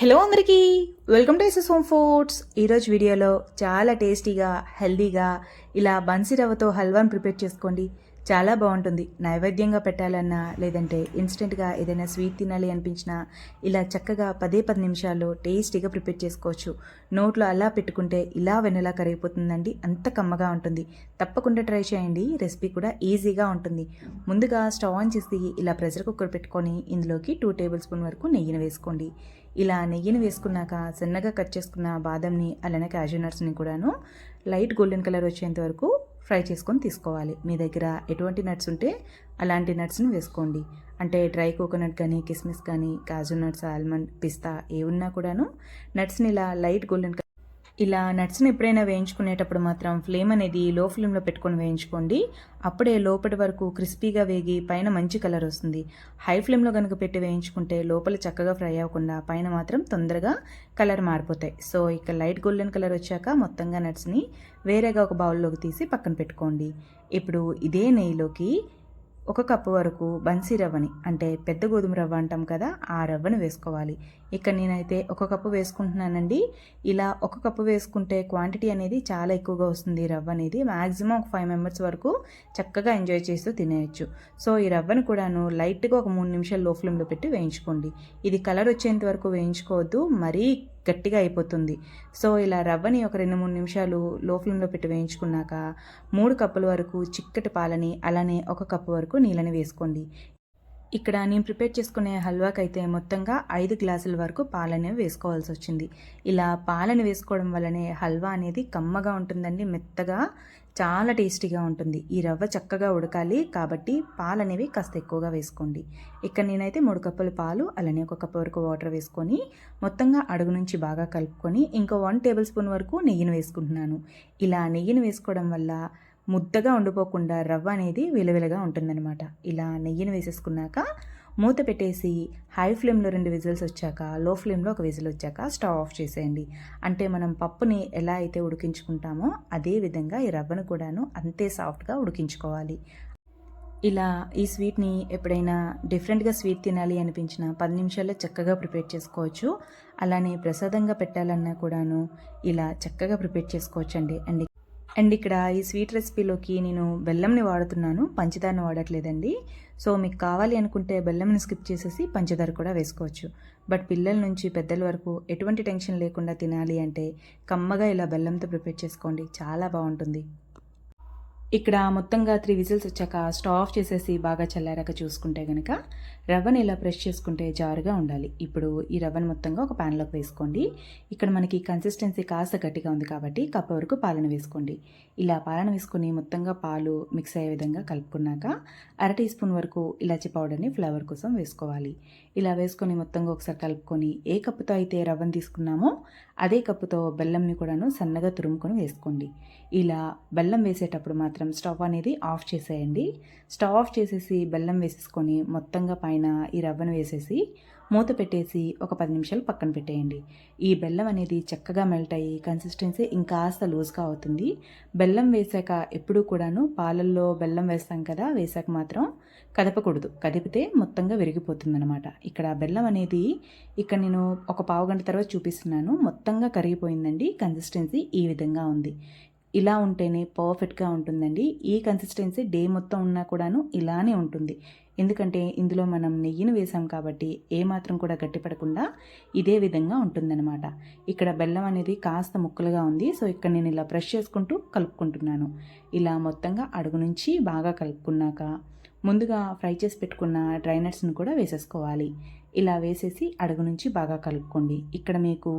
Hello అందరికీ. Welcome to SS home foods ఈరోజు వీడియోలో చాలా టేస్టీగా హెల్దీగా ఇలా బన్సీ రవ్వతో హల్వాని ప్రిపేర్ చేసుకోండి. చాలా బాగుంటుంది. నైవేద్యంగా పెట్టాలన్నా లేదంటే ఇన్స్టెంట్గా ఏదైనా స్వీట్ తినాలి అనిపించినా ఇలా చక్కగా పదే పది నిమిషాల్లో టేస్టీగా ప్రిపేర్ చేసుకోవచ్చు. నోట్లో అలా పెట్టుకుంటే ఇలా వెన్నెలా కరిగిపోతుందండి. అంత కమ్మగా ఉంటుంది. తప్పకుండా ట్రై చేయండి. రెసిపీ కూడా ఈజీగా ఉంటుంది. ముందుగా స్టవ్ ఆన్ చేసి ఇలా ప్రెషర్ కుక్కర్ పెట్టుకొని ఇందులోకి టూ టేబుల్ స్పూన్ వరకు నెయ్యిని వేసుకోండి. ఇలా నెయ్యిని వేసుకున్నాక సన్నగా కట్ చేసుకున్న బాదంని అలానే క్యాజునట్స్ని కూడాను లైట్ గోల్డెన్ కలర్ వచ్చేంత వరకు ఫ్రై చేసుకొని తీసుకోవాలి. మీ దగ్గర ఎటువంటి నట్స్ ఉంటే అలాంటి నట్స్ని వేసుకోండి. అంటే డ్రై కోకోనట్ కానీ కిస్మిస్ కానీ కాజు నట్స్ ఆల్మండ్ పిస్తా ఏ ఉన్నా కూడాను నట్స్ని ఇలా లైట్ గోల్డెన్ ఇలా నట్స్ని ఎప్పుడైనా వేయించుకునేటప్పుడు మాత్రం ఫ్లేమ్ అనేది లో ఫ్లేమ్లో పెట్టుకొని వేయించుకోండి. అప్పుడే లోపటి వరకు క్రిస్పీగా వేగి పైన మంచి కలర్ వస్తుంది. హై ఫ్లేమ్లో కనుక పెట్టి వేయించుకుంటే లోపల చక్కగా ఫ్రై అవ్వకుండా పైన మాత్రం తొందరగా కలర్ మారిపోతాయి. సో ఇక లైట్ గోల్డెన్ కలర్ వచ్చాక మొత్తంగా నట్స్ని వేరేగా ఒక బౌల్లోకి తీసి పక్కన పెట్టుకోండి. ఇప్పుడు ఇదే నెయ్యిలోకి ఒక కప్పు వరకు బన్సీ రవ్వని అంటే పెద్ద గోధుమ రవ్వ అంటాం కదా ఆ రవ్వను వేసుకోవాలి. ఇక్కడ నేనైతే ఒక కప్పు వేసుకుంటున్నానండి. ఇలా ఒక కప్పు వేసుకుంటే క్వాంటిటీ అనేది చాలా ఎక్కువగా వస్తుంది. రవ్వ అనేది మ్యాక్సిమం ఒక ఫైవ్ మెంబర్స్ వరకు చక్కగా ఎంజాయ్ చేస్తూ తినేయచ్చు. సో ఈ రవ్వను కూడాను లైట్గా ఒక మూడు నిమిషాలు లో ఫ్లేమ్లో పెట్టి వేయించుకోండి. ఇది కలర్ వచ్చేంత వరకు వేయించుకోవద్దు. మరీ గట్టిగా అయిపోతుంది. సో ఇలా రవ్వని ఒక రెండు మూడు నిమిషాలు లో ఫ్లేమ్లో పెట్టి వేయించుకున్నాక మూడు కప్పుల వరకు చిక్కటి పాలని అలానే ఒక కప్పు వరకు నీళ్ళని వేసుకోండి. ఇక్కడ నేను ప్రిపేర్ చేసుకునే హల్వాకి అయితే మొత్తంగా ఐదు గ్లాసుల వరకు పాలనేవి వేసుకోవాల్సి వచ్చింది ఇలా పాలని వేసుకోవడం వల్లనే హల్వా అనేది కమ్మగా ఉంటుందండి మెత్తగా చాలా టేస్టీగా ఉంటుంది. ఈ రవ్వ చక్కగా ఉడకాలి కాబట్టి పాలు అనేవి కాస్త ఎక్కువగా వేసుకోండి. ఇక్కడ నేనైతే మూడు కప్పుల పాలు అలానే ఒక కప్పు వరకు వాటర్ వేసుకొని మొత్తంగా అడుగు నుంచి బాగా కలుపుకొని ఇంకో వన్ టేబుల్ స్పూన్ వరకు నెయ్యిని వేసుకుంటున్నాను. ఇలా నెయ్యిని వేసుకోవడం వల్ల ముద్దగా ఉండిపోకుండా రవ్వ అనేది విలవిలగా ఉంటుందన్నమాట. ఇలా నెయ్యిని వేసేసుకున్నాక మూత పెట్టేసి హై ఫ్లేమ్లో రెండు విజిల్స్ వచ్చాక లో ఫ్లేమ్లో ఒక విజిల్ వచ్చాక స్టవ్ ఆఫ్ చేసేయండి. అంటే మనం పప్పుని ఎలా అయితే ఉడికించుకుంటామో అదే విధంగా ఈ రవ్వను కూడాను అంతే సాఫ్ట్గా ఉడికించుకోవాలి. ఇలా ఈ స్వీట్ని ఎప్పుడైనా డిఫరెంట్గా స్వీట్ తినాలి అనిపించిన పది నిమిషాల్లో చక్కగా ప్రిపేర్ చేసుకోవచ్చు. అలానే ప్రసాదంగా పెట్టాలన్నా కూడాను ఇలా చక్కగా ప్రిపేర్ చేసుకోవచ్చు అండి అండ్ ఇక్కడ ఈ స్వీట్ రెసిపీలోకి నేను బెల్లంని వాడుతున్నాను. పంచదారని వాడట్లేదండి. సో మీకు కావాలి అనుకుంటే బెల్లంని స్కిప్ చేసేసి పంచదార కూడా వేసుకోవచ్చు. బట్ పిల్లల నుంచి పెద్దల వరకు ఎటువంటి టెన్షన్ లేకుండా తినాలి అంటే కమ్మగా ఇలా బెల్లంతో ప్రిపేర్ చేసుకోండి. చాలా బాగుంటుంది. ఇక్కడ మొత్తంగా త్రీ విజిల్స్ వచ్చాక స్టవ్ ఆఫ్ చేసేసి బాగా చల్లారాక చూసుకుంటే కనుక రవ్వని ఇలా ప్రెష్ చేసుకుంటే జారుగా ఉండాలి. ఇప్పుడు ఈ రవ్వని మొత్తంగా ఒక ప్యాన్లోకి వేసుకోండి. ఇక్కడ మనకి కన్సిస్టెన్సీ కాస్త గట్టిగా ఉంది కాబట్టి కప్ప వరకు పాలన వేసుకోండి. ఇలా పాలన వేసుకొని మొత్తంగా పాలు మిక్స్ అయ్యే విధంగా కలుపుకున్నాక అర టీ స్పూన్ వరకు ఇలాచి పౌడర్ని ఫ్లేవర్ కోసం వేసుకోవాలి. ఇలా వేసుకొని మొత్తంగా ఒకసారి కలుపుకొని ఏ కప్పుతో అయితే రవ్వను తీసుకున్నామో అదే కప్పుతో బెల్లంని కూడాను సన్నగా తురుముకొని వేసుకోండి. ఇలా బెల్లం వేసేటప్పుడు మాత్రం స్టవ్ అనేది ఆఫ్ చేసేయండి. స్టవ్ ఆఫ్ చేసేసి బెల్లం వేసేసుకొని మొత్తంగా పైన ఈ రవ్వను వేసేసి మూత పెట్టేసి ఒక పది నిమిషాలు పక్కన పెట్టేయండి. ఈ బెల్లం అనేది చక్కగా మెల్ట్ అయ్యి కన్సిస్టెన్సీ ఇంకాస్త లూజ్గా అవుతుంది. బెల్లం వేసాక ఎప్పుడూ కూడాను పాలల్లో బెల్లం వేస్తాం కదా వేసాక మాత్రం కదపకూడదు. కదిపితే మొత్తంగా విరిగిపోతుందనమాట ఇక్కడ బెల్లం అనేది ఇక్కడ నేను ఒక పావు గంట తర్వాత చూపిస్తున్నాను. మొత్తంగా కరిగిపోయిందండి. కన్సిస్టెన్సీ ఈ విధంగా ఉంది. ఇలా ఉంటేనే పర్ఫెక్ట్గా ఉంటుందండి. ఈ కన్సిస్టెన్సీ డే మొత్తం ఉన్నా కూడాను ఇలానే ఉంటుంది. ఎందుకంటే ఇందులో మనం నెయ్యిని వేసాం కాబట్టి ఏమాత్రం కూడా గట్టిపడకుండా ఇదే విధంగా ఉంటుందన్నమాట. ఇక్కడ బెల్లం అనేది కాస్త ముక్కలుగా ఉంది. సో ఇక్కడ నేను ఇలా బ్రష్ చేసుకుంటూ కలుపుకుంటున్నాను. ఇలా మొత్తంగా అడుగు నుంచి బాగా కలుపుకున్నాక ముందుగా ఫ్రై చేసి పెట్టుకున్న డ్రై నట్స్ని కూడా వేసేసుకోవాలి. ఇలా వేసేసి అడుగు నుంచి బాగా కలుపుకోండి. ఇక్కడ మీకు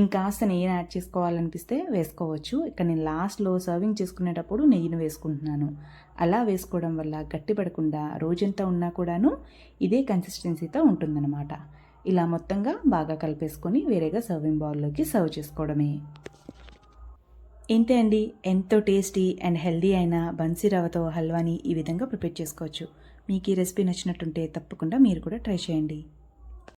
ఇంకాస్త నెయ్యిని యాడ్ చేసుకోవాలనిపిస్తే వేసుకోవచ్చు. ఇక్కడ నేను లాస్ట్లో సర్వింగ్ చేసుకునేటప్పుడు నెయ్యిని వేసుకుంటున్నాను. అలా వేసుకోవడం వల్ల గట్టిపడకుండా రోజంతా ఉన్నా కూడాను ఇదే కన్సిస్టెన్సీతో ఉంటుందన్నమాట. ఇలా మొత్తంగా బాగా కలిపేసుకొని వేరేగా సర్వింగ్ బౌల్లోకి సర్వ్ చేసుకోవడమే. ఇంతే అండి? ఎంతో టేస్టీ అండ్ హెల్దీ అయిన బన్సీ రవ్వతో హల్వాని ఈ విధంగా ప్రిపేర్ చేసుకోవచ్చు. మీకు ఈ రెసిపీ నచ్చినట్టుంటే తప్పకుండా మీరు కూడా ట్రై చేయండి.